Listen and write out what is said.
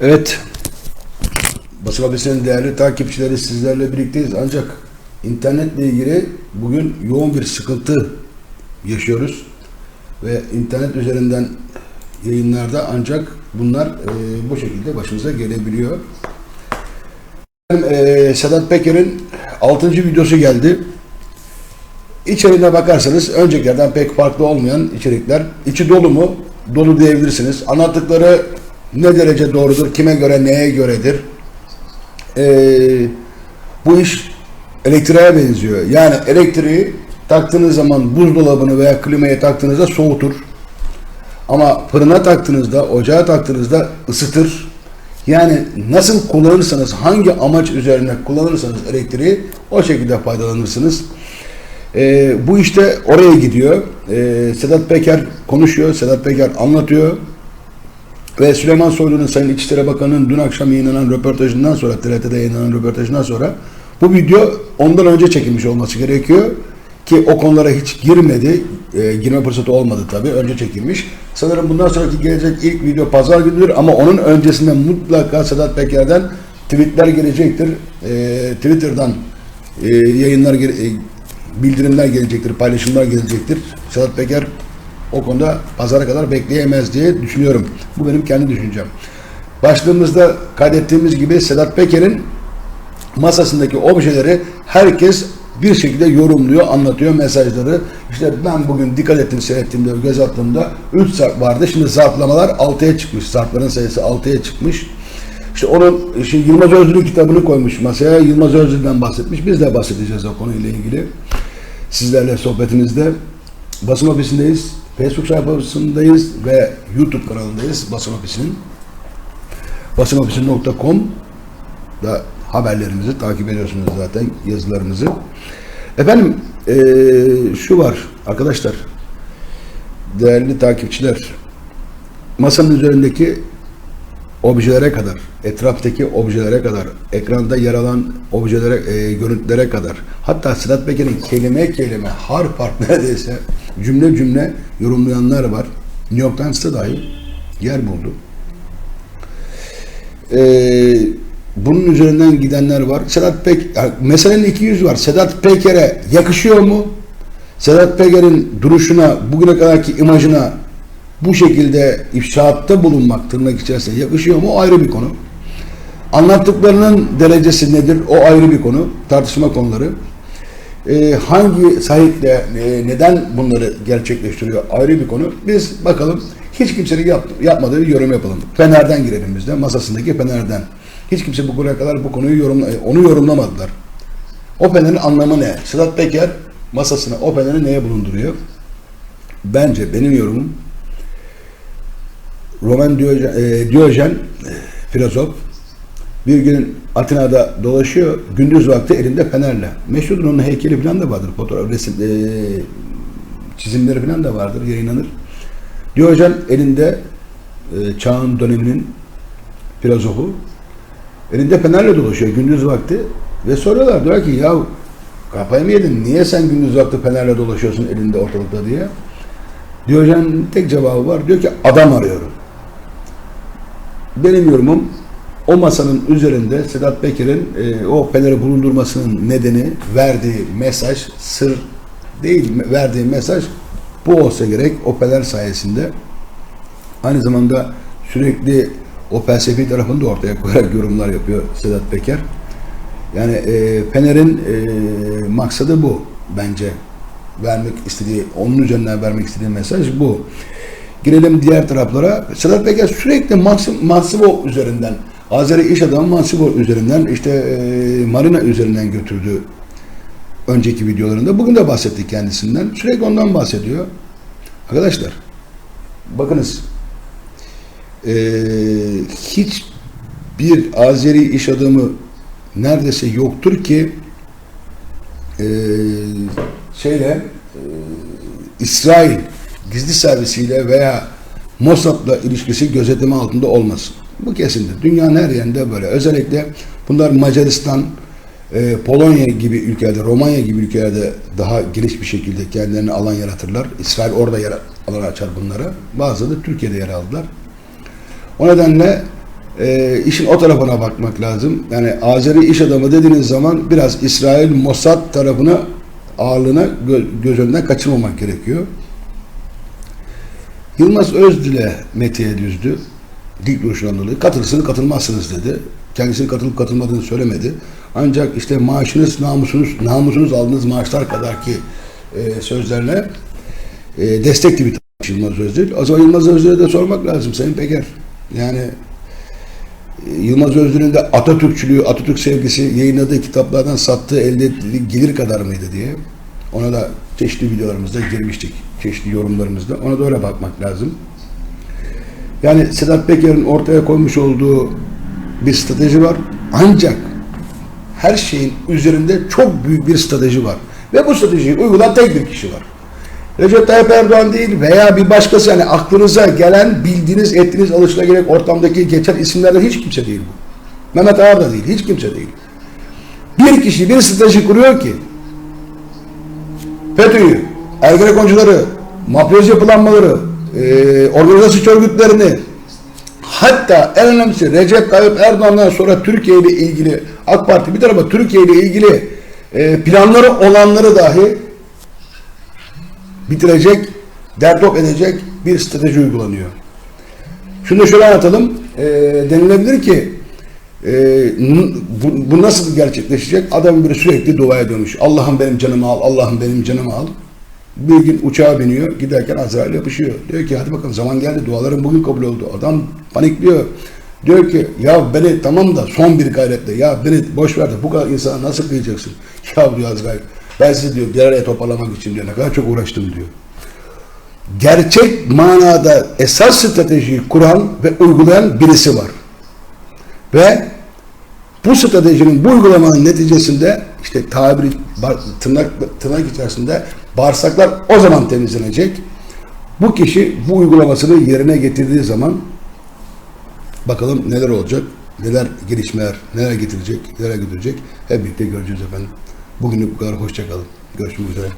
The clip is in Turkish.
Evet. Basın Habersi'nin değerli takipçileri sizlerle birlikteyiz. Ancak internetle ilgili bugün yoğun bir sıkıntı yaşıyoruz. Ve internet üzerinden yayınlarda ancak bunlar e, bu şekilde başımıza gelebiliyor. E, Sedat Peker'in 6. videosu geldi. İçeriğine bakarsanız öncekilerden pek farklı olmayan içerikler. İçi dolu mu? Dolu diyebilirsiniz. Anlattıkları ne derece doğrudur? Kime göre, neye göredir? Ee, bu iş elektriğe benziyor. Yani elektriği taktığınız zaman buzdolabını veya klimayı taktığınızda soğutur. Ama fırına taktığınızda, ocağa taktığınızda ısıtır. Yani nasıl kullanırsanız, hangi amaç üzerine kullanırsanız elektriği o şekilde faydalanırsınız. Ee, bu işte oraya gidiyor. Ee, Sedat Peker konuşuyor, Sedat Peker anlatıyor. Ve Süleyman Soylu'nun Sayın İçişleri Bakanı'nın dün akşam yayınlanan röportajından sonra, TRT'de yayınlanan röportajından sonra bu video ondan önce çekilmiş olması gerekiyor. Ki o konulara hiç girmedi. E, girme fırsatı olmadı tabii. Önce çekilmiş. Sanırım bundan sonraki gelecek ilk video pazar günüdür ama onun öncesinde mutlaka Sedat Peker'den tweetler gelecektir. E, Twitter'dan e, yayınlar, e, bildirimler gelecektir, paylaşımlar gelecektir. Sedat Peker o konuda pazara kadar bekleyemez diye düşünüyorum. Bu benim kendi düşüncem. Başlığımızda kaydettiğimiz gibi Sedat Peker'in masasındaki objeleri herkes bir şekilde yorumluyor, anlatıyor mesajları. İşte ben bugün dikkat ettim, seyrettiğimde, göz attığımda 3 zarf vardı. Şimdi zarflamalar 6'ya çıkmış. Zarfların sayısı 6'ya çıkmış. İşte onun işte Yılmaz Özdil'in kitabını koymuş masaya. Yılmaz Özdil'den bahsetmiş. Biz de bahsedeceğiz o konuyla ilgili. Sizlerle sohbetimizde. Basın ofisindeyiz. Facebook sayfasındayız ve YouTube kanalındayız basın ofisinin. Basınofisi.com da haberlerimizi takip ediyorsunuz zaten yazılarımızı. Efendim eee, şu var arkadaşlar değerli takipçiler masanın üzerindeki objelere kadar, etraftaki objelere kadar, ekranda yer alan objelere, e, görüntülere kadar, hatta Sedat Peker'in kelime kelime, harf harf neredeyse cümle cümle yorumlayanlar var. New York Times'ta dahi yer buldu. Ee, bunun üzerinden gidenler var. Sedat Pek, meselenin iki yüzü var. Sedat Peker'e yakışıyor mu? Sedat Peker'in duruşuna, bugüne kadarki imajına bu şekilde ifşaatta bulunmak tırnak içerisinde yakışıyor mu? O ayrı bir konu. Anlattıklarının derecesi nedir? O ayrı bir konu. Tartışma konuları. Ee, hangi sahiple e, neden bunları gerçekleştiriyor ayrı bir konu. Biz bakalım hiç kimsenin yap, yapmadığı bir yorum yapalım. Fener'den girelim biz de masasındaki Fener'den. Hiç kimse bugüne kadar bu konuyu yorumla, onu yorumlamadılar. O Fener'in anlamı ne? Sedat Peker masasına o Fener'i neye bulunduruyor? Bence benim yorumum Roman Diyojen, e, Diyojen e, filozof bir gün Atina'da dolaşıyor. Gündüz vakti elinde fenerle. Meşhurdur onun heykeli falan da vardır. Fotoğraf, resim, e, çizimleri falan da vardır. Yayınlanır. Diyojen elinde e, çağın döneminin filozofu elinde fenerle dolaşıyor gündüz vakti ve soruyorlar diyor ki ya kafayı mı yedin? Niye sen gündüz vakti fenerle dolaşıyorsun elinde ortalıkta diye. Diyojen'in tek cevabı var. Diyor ki adam arıyorum. Benim yorumum o masanın üzerinde Sedat Peker'in e, o feneri bulundurmasının nedeni verdiği mesaj sır değil verdiği mesaj bu olsa gerek o fener sayesinde aynı zamanda sürekli o felsefi tarafını da ortaya koyarak yorumlar yapıyor Sedat Peker. Yani e, Fener'in e, maksadı bu bence. Vermek istediği, onun üzerinden vermek istediği mesaj bu. Girelim diğer taraflara. Sedat Peker sürekli Mahsibo üzerinden, Azeri iş adamı Mahsibo üzerinden, işte e, Marina üzerinden götürdü önceki videolarında. Bugün de bahsettik kendisinden. Sürekli ondan bahsediyor. Arkadaşlar, bakınız, e, hiç bir Azeri iş adamı neredeyse yoktur ki e, şeyle e, İsrail gizli servisiyle veya Mossad'la ilişkisi gözetimi altında olmasın. Bu kesindir. Dünyanın her yerinde böyle. Özellikle bunlar Macaristan, e, Polonya gibi ülkelerde, Romanya gibi ülkelerde daha geniş bir şekilde kendilerine alan yaratırlar. İsrail orada yer, alan açar bunlara. Bazıları da Türkiye'de yer aldılar. O nedenle e, işin o tarafına bakmak lazım. Yani Azeri iş adamı dediğiniz zaman biraz İsrail Mossad tarafına ağırlığına gö- göz önünden kaçırmamak gerekiyor. Yılmaz Özdil'e Metiye düzdü. Dik dolayı. Katılırsınız katılmazsınız dedi. Kendisinin katılıp katılmadığını söylemedi. Ancak işte maaşınız, namusunuz, namusunuz aldığınız maaşlar kadar ki e, sözlerine e, destek gibi Yılmaz Özdil. O zaman Yılmaz Özdil'e de sormak lazım Sayın Peker. Yani e, Yılmaz Özdil'in de Atatürkçülüğü, Atatürk sevgisi yayınladığı kitaplardan sattığı elde ettiği gelir kadar mıydı diye. Ona da çeşitli videolarımızda girmiştik. Çeşitli yorumlarımızda. Ona da öyle bakmak lazım. Yani Sedat Peker'in ortaya koymuş olduğu bir strateji var. Ancak her şeyin üzerinde çok büyük bir strateji var. Ve bu stratejiyi uygulayan tek bir kişi var. Recep Tayyip Erdoğan değil veya bir başkası yani aklınıza gelen bildiğiniz ettiğiniz alışılagelek ortamdaki geçen isimlerden hiç kimse değil bu. Mehmet Ağar da değil, hiç kimse değil. Bir kişi bir strateji kuruyor ki FETÖ'yü, Ergenekoncuları, mafyoz yapılanmaları, e, organizasyon örgütlerini hatta en önemlisi Recep Tayyip Erdoğan'dan sonra Türkiye ile ilgili AK Parti bir tarafa Türkiye ile ilgili e, planları olanları dahi bitirecek, derdop edecek bir strateji uygulanıyor. Şunu da şöyle anlatalım. E, denilebilir ki e, bu, bu nasıl gerçekleşecek? Adam biri sürekli duaya dönmüş. Allah'ım benim canımı al, Allah'ım benim canımı al. Bir gün uçağa biniyor, giderken Azrail yapışıyor. Diyor ki hadi bakalım zaman geldi, dualarım bugün kabul oldu. Adam panikliyor. Diyor ki ya beni tamam da son bir gayretle ya beni boş ver de bu kadar insana nasıl kıyacaksın? Ya diyor Azrail ben sizi diyor bir araya toparlamak için diyor ne kadar çok uğraştım diyor gerçek manada esas stratejiyi kuran ve uygulayan birisi var. Ve bu stratejinin, bu uygulamanın neticesinde işte tabiri tırnak, tırnak içerisinde bağırsaklar o zaman temizlenecek. Bu kişi bu uygulamasını yerine getirdiği zaman bakalım neler olacak, neler gelişmeler, neler getirecek, neler götürecek hep birlikte göreceğiz efendim. Bugünlük bu kadar. Hoşçakalın. Görüşmek üzere.